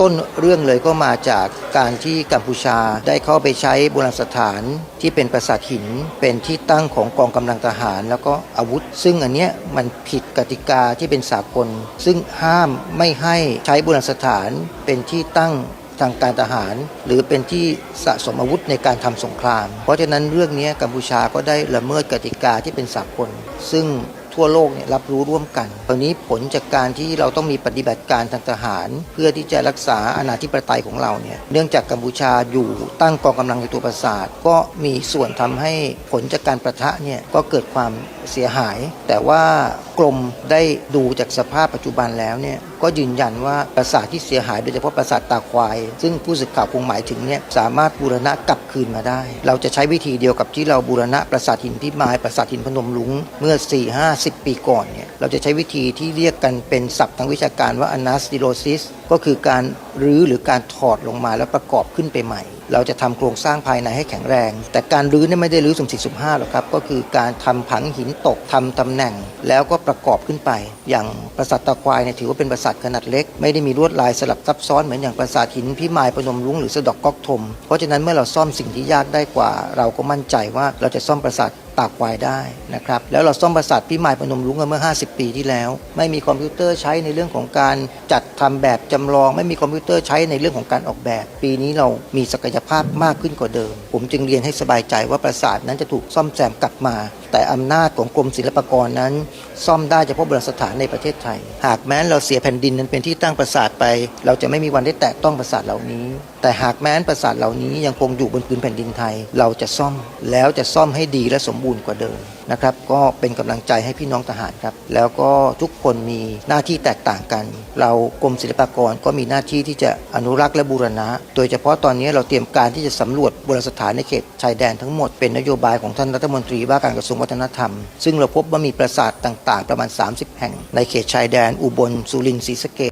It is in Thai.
ต้นเรื่องเลยก็มาจากการที่กัมพูชาได้เข้าไปใช้โบราณสถานที่เป็นปราสาทหิน เป็นที่ตั้งของกองกำลังทหาร แล้วก็อาวุธ ซึ่งอันเนี้ยมันผิดกติกาที่เป็นสากล ซึ่งห้ามไม่ให้ใช้โบราณสถานเป็นที่ตั้งทางการทหาร หรือเป็นที่สะสมอาวุธในการทำสงคราม เพราะฉะนั้นเรื่องนี้กัมพูชาก็ได้ละเมิดกติกาที่เป็นสากล ซึ่ง ทั่วโลกเนี่ยรับรู้ร่วมกันตอนนี้ผลจากการที่เราต้องมีปฏิบัติการทางทหาร เพื่อที่จะรักษาอาณาธิปไตยของเราเนี่ยเนื่องจากกัมพูชาอยู่ตั้งกองกำลังในตัวปราสาท ก็มีส่วนทำให้ผลจากการประทะเนี่ยก็เกิดความ เสียหาย แต่ว่ากรมได้ดูจากสภาพปัจจุบันแล้วเนี่ยก็ยืนยันว่าปราสาทที่เสียหายโดยเฉพาะปราสาทตาควาย ซึ่งผู้สื่อข่าวคงหมายถึงเนี่ยสามารถบูรณะกลับคืนมาได้ เราจะใช้วิธีเดียวกับที่เราบูรณะปราสาทหินพิมายปราสาทหินพนมรุ้งเมื่อ 4 5 0 ปีก่อนเนี่ยเราจะใช้วิธีที่เรียกกันเป็นศัพท์ทางวิชาการว่า anastilosis ก็คือการรื้อหรือการถอดลงมาแล้วประกอบขึ้นไปใหม่ เราจะทำโครงสร้างภายในให้แข็งแรง แต่การรื้อเนี่ยไม่ได้รื้อสุ่มสี่สุ่มห้าหรอกครับ ก็คือการทำผังหินตกทำตำแหน่ง แล้วก็ประกอบขึ้นไป อย่างปราสาทตะควายเนี่ยถือว่าเป็นปราสาทขนาดเล็ก ไม่ได้มีลวดลายสลับซับซ้อนเหมือนอย่างปราสาทหินพิมายพนมรุ้งหรือสะดอกก๊อกทม เพราะฉะนั้นเมื่อเราซ่อมสิ่งที่ยากได้กว่า เราก็มั่นใจว่าเราจะซ่อมปราสาท ตากควายได้นะครับแล้วเราซ่อมปราสาทพิมายพนมรุ้งกันเมื่อ 50 ปีที่แล้ว ไม่มีคอมพิวเตอร์ใช้ในเรื่องของการจัดทำแบบจำลอง ไม่มีคอมพิวเตอร์ใช้ในเรื่องของการออกแบบ ปีนี้เรามีศักยภาพมากขึ้นกว่าเดิม ผมจึงเรียนให้สบายใจว่าปราสาทนั้นจะถูกซ่อมแซมกลับมา แต่อำนาจของกรมศิลปากรนั้น ซ่อมได้เฉพาะโบราณสถานในประเทศไทย หากแม้นเราเสียแผ่นดินนั้นเป็นที่ตั้งปราสาทไป เราจะไม่มีวันได้แตะต้องปราสาทเหล่านี้ แต่หากแม้นปราสาทเหล่านี้ยังคงอยู่บนพื้นแผ่นดินไทย เราจะซ่อมแล้วจะซ่อมให้ดีและสมบูรณ์กว่าเดิมนะครับก็เป็นกำลังใจให้พี่น้องทหารครับ แล้วก็ทุกคนมีหน้าที่แตกต่างกัน เรากรมศิลปากรก็มีหน้าที่ที่จะอนุรักษ์และบูรณะ โดยเฉพาะตอนนี้เราเตรียมการที่จะสำรวจโบราณสถานในเขตชายแดนทั้งหมดเป็นนโยบายของท่านรัฐมนตรีว่าการกระทรวงวัฒนธรรม ซึ่งเราพบว่ามีปราสาทต่างๆ ประมาณ 30 แห่ง ในเขตชายแดนอุบลสุรินทร์ศรีสะเก